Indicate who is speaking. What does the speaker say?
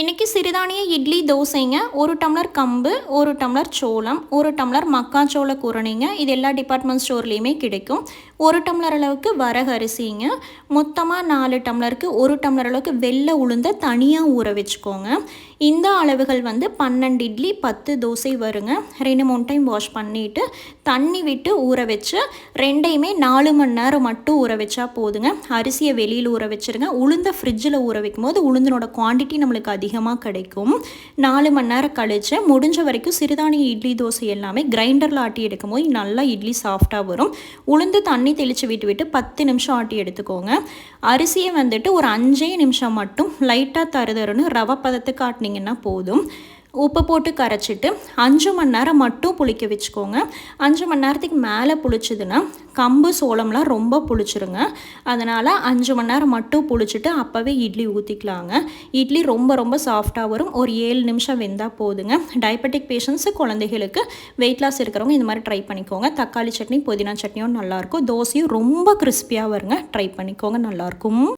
Speaker 1: இன்றைக்கி சிறுதானிய இட்லி தோசைங்க ஒரு டம்ளர் கம்பு ஒரு டம்ளர் சோளம் ஒரு டம்ளர் மக்காச்சோள குரணைங்க. இது எல்லா டிபார்ட்மெண்ட் ஸ்டோர்லேயுமே கிடைக்கும். ஒரு டம்ளர் அளவுக்கு வரகு அரிசிங்க. மொத்தமாக நாலு டம்ளருக்கு ஒரு டம்ளர் அளவுக்கு வெள்ளை உளுந்த தனியாக ஊற வச்சுக்கோங்க. இந்த அளவுகள் வந்து பன்னெண்டு இட்லி பத்து தோசை வருங்க. ரெண்டு மூணு டைம் வாஷ் பண்ணிவிட்டு தண்ணி விட்டு ஊற வச்சு ரெண்டையுமே நாலு மணி நேரம் மட்டும் ஊற வச்சா போதுங்க. அரிசியை வெளியில் ஊற வச்சுருங்க. உளுந்த ஃப்ரிட்ஜில் ஊற வைக்கும் போது உளுந்தனோட குவான்டிட்டி நம்மளுக்கு அதிகமாக கிடைக்கும். நாலு மணி நேரம் கழித்து முடிஞ்ச வரைக்கும் சிறுதானிய இட்லி தோசை எல்லாமே கிரைண்டரில் ஆட்டி எடுக்கும் போது நல்லா இட்லி சாஃப்டாக வரும். உளுந்து தண்ணி தெளித்து விட்டு விட்டு பத்து நிமிஷம் ஆட்டி எடுத்துக்கோங்க. அரிசியை வந்துட்டு ஒரு அஞ்சே நிமிஷம் மட்டும் லைட்டாக தருதருன்னு ரவை பதத்துக்கு ஆட்டினீங்கன்னா போதும். உப்பு போட்டு கரைச்சிட்டு அஞ்சு மணி நேரம் மட்டும் புளிக்க வச்சுக்கோங்க. அஞ்சு மணி நேரத்துக்கு மேலே புளிச்சதுன்னா கம்பு சோளம்லாம் ரொம்ப புளிச்சிருங்க. அதனால் அஞ்சு மணி நேரம் மட்டும் புளிச்சிட்டு அப்போவே இட்லி ஊற்றிக்கலாங்க இட்லி ரொம்ப ரொம்ப சாஃப்டாக வரும். ஒரு ஏழு நிமிஷம் வெந்தால் போதுங்க. டயபெட்டிக் பேஷண்ட்ஸு குழந்தைகளுக்கு வெயிட் லாஸ் இருக்கிறவங்க இந்த மாதிரி ட்ரை பண்ணிக்கோங்க. தக்காளி சட்னி புதினா சட்னியும் நல்லாயிருக்கும் தோசையும் ரொம்ப கிறிஸ்பியாக வருங்க. ட்ரை பண்ணிக்கோங்க. நல்லாயிருக்கும்